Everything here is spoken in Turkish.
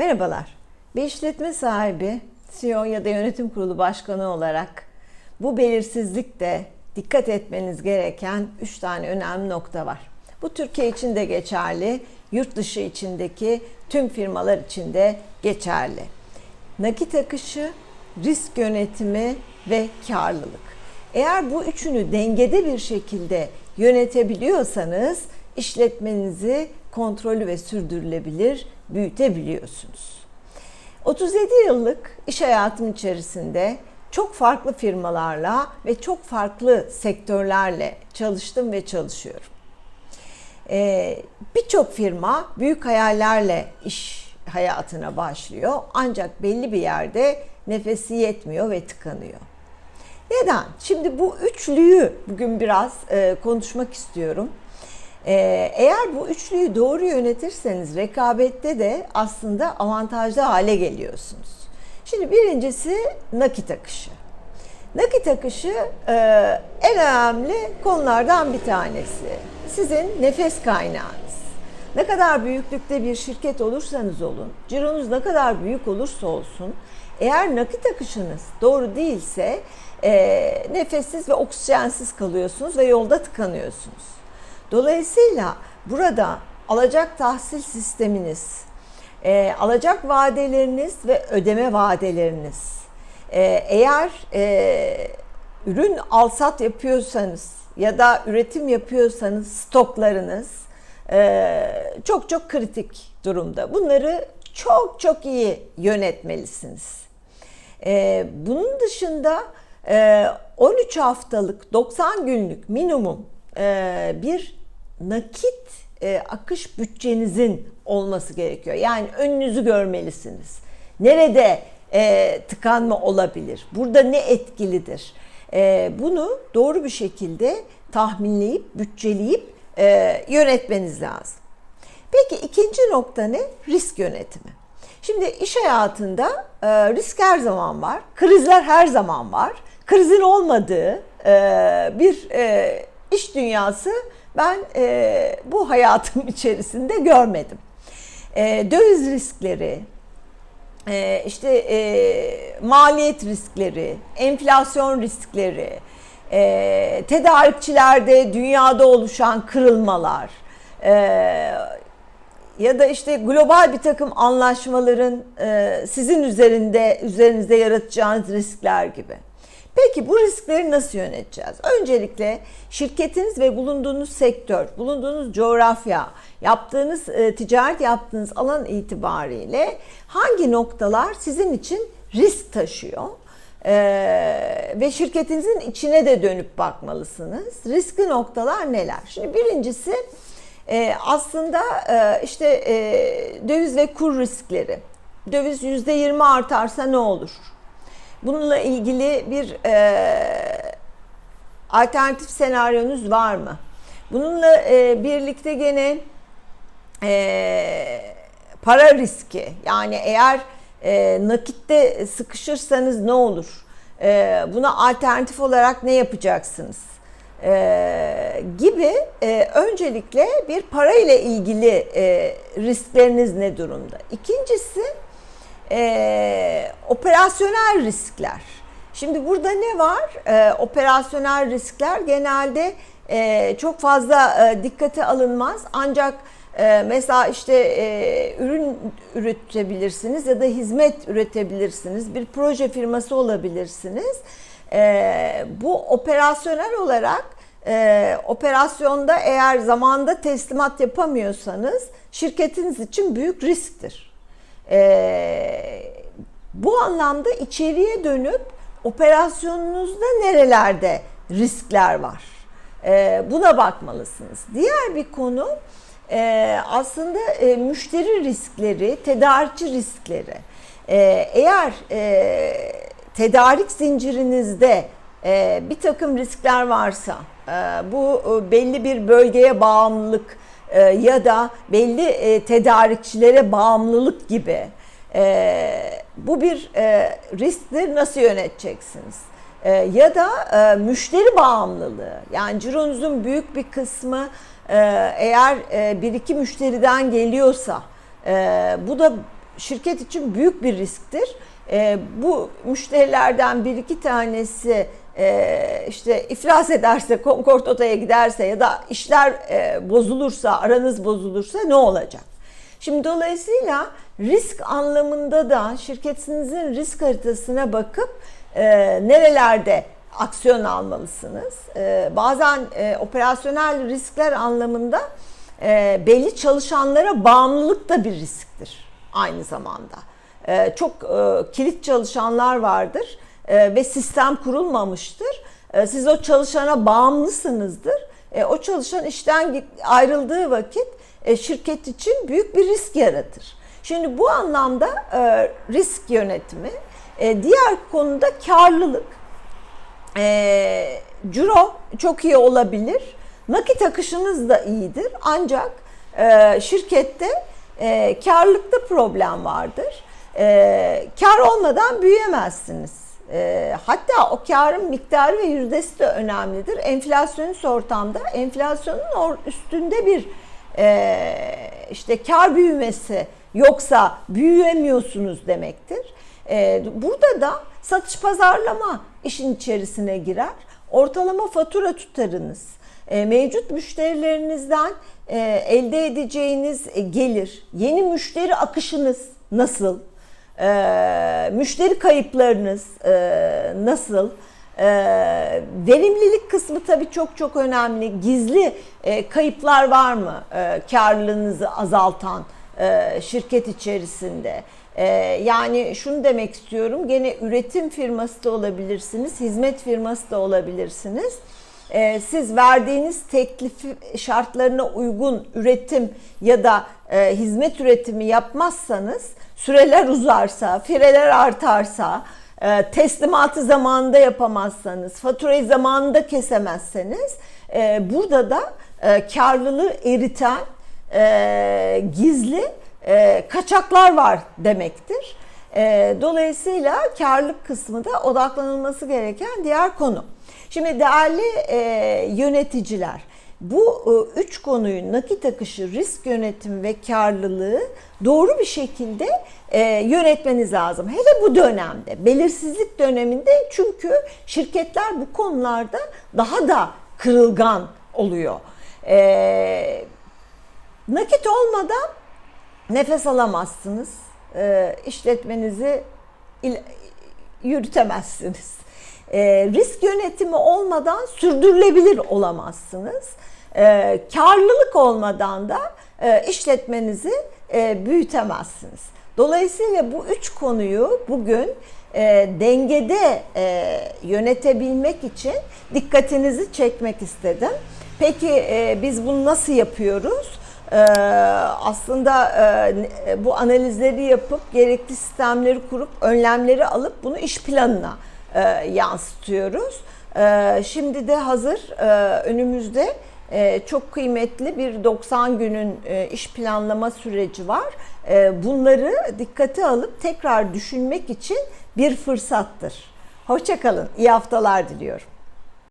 Merhabalar. Bir işletme sahibi, CEO ya da yönetim kurulu başkanı olarak bu belirsizlikte dikkat etmeniz gereken 3 tane önemli nokta var. Bu Türkiye için de geçerli, yurt dışı içindeki tüm firmalar için de geçerli. Nakit akışı, risk yönetimi ve karlılık. Eğer bu üçünü dengede bir şekilde yönetebiliyorsanız işletmenizi kontrollü ve sürdürülebilir büyütebiliyorsunuz. 37 yıllık iş hayatım içerisinde çok farklı firmalarla ve çok farklı sektörlerle çalıştım ve çalışıyorum. Ee, Birçok firma büyük hayallerle iş hayatına başlıyor ancak belli bir yerde nefesi yetmiyor ve tıkanıyor. Neden? Şimdi bu üçlüyü bugün biraz e, konuşmak istiyorum. E, eğer bu üçlüyü doğru yönetirseniz rekabette de aslında avantajlı hale geliyorsunuz. Şimdi birincisi nakit akışı. Nakit akışı e, en önemli konulardan bir tanesi. Sizin nefes kaynağınız. Ne kadar büyüklükte bir şirket olursanız olun, cironuz ne kadar büyük olursa olsun, eğer nakit akışınız doğru değilse e, nefessiz ve oksijensiz kalıyorsunuz ve yolda tıkanıyorsunuz. Dolayısıyla burada alacak tahsil sisteminiz, e, alacak vadeleriniz ve ödeme vadeleriniz, e, eğer e, ürün alsat yapıyorsanız ya da üretim yapıyorsanız stoklarınız e, çok çok kritik durumda. Bunları çok çok iyi yönetmelisiniz. E, bunun dışında e, 13 haftalık 90 günlük minimum e, bir nakit e, akış bütçenizin olması gerekiyor. Yani önünüzü görmelisiniz. Nerede e, tıkanma olabilir? Burada ne etkilidir? E, bunu doğru bir şekilde tahminleyip, bütçeleyip e, yönetmeniz lazım. Peki ikinci nokta ne? Risk yönetimi. Şimdi iş hayatında e, risk her zaman var, krizler her zaman var. Krizin olmadığı e, bir e, iş dünyası ben e, bu hayatım içerisinde görmedim. E, döviz riskleri, e, işte e, maliyet riskleri, enflasyon riskleri, e, tedarikçilerde dünyada oluşan kırılmalar, e, ya da işte global bir takım anlaşmaların e, sizin üzerinde üzerinizde yaratacağınız riskler gibi. Peki bu riskleri nasıl yöneteceğiz? Öncelikle şirketiniz ve bulunduğunuz sektör, bulunduğunuz coğrafya, yaptığınız e, ticaret yaptığınız alan itibariyle hangi noktalar sizin için risk taşıyor? Ee, ve şirketinizin içine de dönüp bakmalısınız. Riskli noktalar neler? Şimdi birincisi e, aslında e, işte e, döviz ve kur riskleri. Döviz yüzde yirmi artarsa ne olur? Bununla ilgili bir e, alternatif senaryonuz var mı? Bununla e, birlikte gene e, para riski yani eğer e, nakitte sıkışırsanız ne olur? E, buna alternatif olarak ne yapacaksınız? E, gibi e, öncelikle bir para ile ilgili e, riskleriniz ne durumda? İkincisi e, operasyonel riskler. Şimdi burada ne var? E, operasyonel riskler genelde e, çok fazla e, dikkate alınmaz ancak e, mesela işte e, ürün üretebilirsiniz ya da hizmet üretebilirsiniz, bir proje firması olabilirsiniz. E, bu operasyonel olarak e, operasyonda eğer zamanda teslimat yapamıyorsanız şirketiniz için büyük risktir. E, anlamda içeriye dönüp operasyonunuzda nerelerde riskler var? E, buna bakmalısınız. Diğer bir konu e, aslında e, müşteri riskleri, tedarikçi riskleri. E, eğer e, tedarik zincirinizde e, bir takım riskler varsa, e, bu e, belli bir bölgeye bağımlılık e, ya da belli e, tedarikçilere bağımlılık gibi e, bu bir e, risktir nasıl yöneteceksiniz? E, ya da e, müşteri bağımlılığı yani cironuzun büyük bir kısmı e, eğer e, bir iki müşteriden geliyorsa e, bu da şirket için büyük bir risktir. E, bu müşterilerden bir iki tanesi e, işte iflas ederse, Concord Ota'ya giderse ya da işler e, bozulursa, aranız bozulursa ne olacak? Şimdi dolayısıyla risk anlamında da şirketinizin risk haritasına bakıp e, nerelerde aksiyon almalısınız. E, bazen e, operasyonel riskler anlamında e, belli çalışanlara bağımlılık da bir risktir aynı zamanda. E, çok e, kilit çalışanlar vardır e, ve sistem kurulmamıştır. E, siz o çalışana bağımlısınızdır. E, o çalışan işten ayrıldığı vakit şirket için büyük bir risk yaratır. Şimdi bu anlamda e, risk yönetimi, e, diğer konuda karlılık. E, ciro çok iyi olabilir, nakit akışınız da iyidir ancak e, şirkette e, karlılıkta problem vardır. E, kar olmadan büyüyemezsiniz. E, hatta o karın miktarı ve yüzdesi de önemlidir. Enflasyonist ortamda enflasyonun üstünde bir e, işte kar büyümesi yoksa büyüyemiyorsunuz demektir. E, burada da satış pazarlama işin içerisine girer. Ortalama fatura tutarınız, e, mevcut müşterilerinizden e, elde edeceğiniz e, gelir, yeni müşteri akışınız nasıl, müşteri kayıplarınız e, nasıl, e, verimlilik kısmı tabii çok çok önemli. Gizli e, kayıplar var mı e, karlılığınızı azaltan e, şirket içerisinde? E, yani şunu demek istiyorum, gene üretim firması da olabilirsiniz, hizmet firması da olabilirsiniz e, siz verdiğiniz teklif şartlarına uygun üretim ya da e, hizmet üretimi yapmazsanız süreler uzarsa, fireler artarsa, e, teslimatı zamanında yapamazsanız, faturayı zamanında kesemezseniz e, burada da e, karlılığı eriten e, gizli kaçaklar var demektir. Dolayısıyla karlılık kısmı da odaklanılması gereken diğer konu. Şimdi değerli yöneticiler, bu e, üç konuyu nakit akışı, risk yönetimi ve karlılığı doğru bir şekilde e, yönetmeniz lazım. Hele bu dönemde, belirsizlik döneminde çünkü şirketler bu konularda daha da kırılgan oluyor. E, nakit olmadan nefes alamazsınız. İşletmenizi yürütemezsiniz. E, risk yönetimi olmadan sürdürülebilir olamazsınız. E, karlılık olmadan da e, işletmenizi e, büyütemezsiniz. Dolayısıyla bu üç konuyu bugün e, dengede e, yönetebilmek için dikkatinizi çekmek istedim. Peki e, biz bunu nasıl yapıyoruz? Ee, aslında e, bu analizleri yapıp gerekli sistemleri kurup önlemleri alıp bunu iş planına e, yansıtıyoruz. E, şimdi de hazır önümüzde çok kıymetli bir 90 günün iş planlama süreci var. Bunları dikkate alıp tekrar düşünmek için bir fırsattır. Hoşçakalın, iyi haftalar diliyorum.